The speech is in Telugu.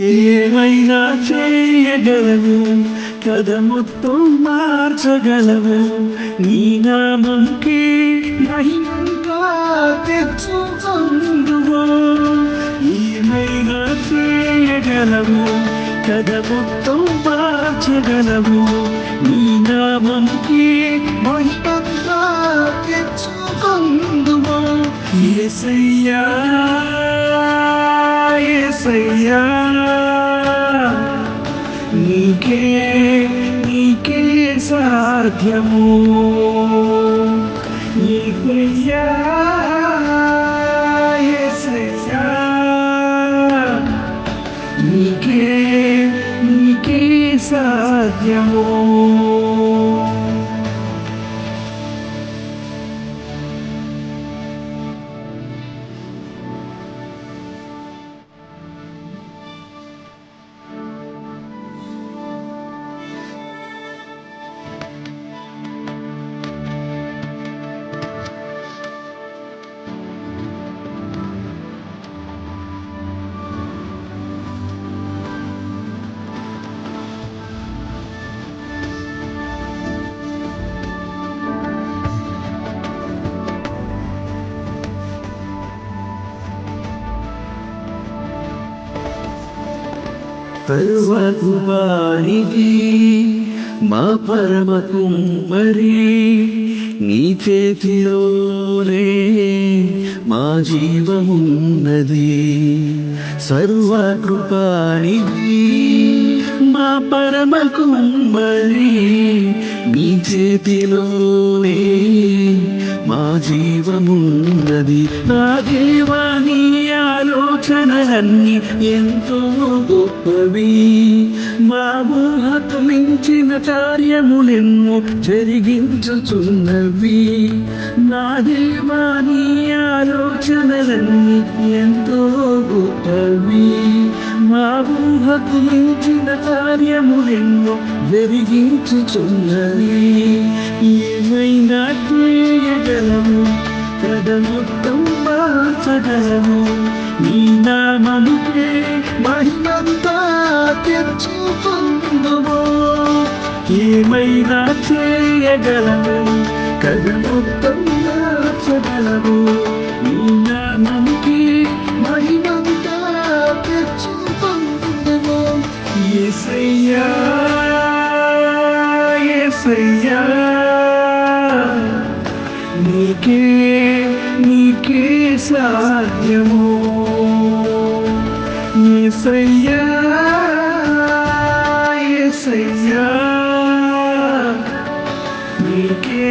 ఏమైనా చేయగలవు? కథ మొత్తం మార్చగలవు. నీ నామంకి మహిమంగా ఏమైనా చేయగలవు? కథ మొత్తం మార్చగలవు. నీ నామంకి మహిమంగా తెచ్చుకుందువో. ఏసయ్యా ఏసయ్యా నీకే నీకే సాధ్యము ఏసయ్యా ఏసయ్యా నీకే నీకే సాధ్యము సర్వకుమారికి మా పరమకు మరి నీ చేతిలోనే మా జీవమున్నది. సర్వకృపానికి మా పరమకు మరి నీ చేతిలోనే మా జీవమున్నది. నా దేవాని ఆలోచనలన్నీ ఎంతో గొప్పవి. మా ఊహకు మించిన కార్యములెన్నో జరిగించుచున్నవి. నా దేవాని ఆలోచనలన్నీ ఎంతో గొప్పవి. మా ఊహకు మించిన కార్యములెన్నో జరిగించుచున్నవి. ఏమైనా చేయగలము? కథ మొత్తం నీ నామముకే మహిమంతా తెచ్చుకుందుము ఏమైనా చేయగలము కథ మొత్తం మార్చగలము నీ నామముకే మహిమంతా తెచ్చుకుందుము ఏసయ్యా ఏసయ్యా నీకే సాధ్యము? ఏసయ్యా ఏసయ్యా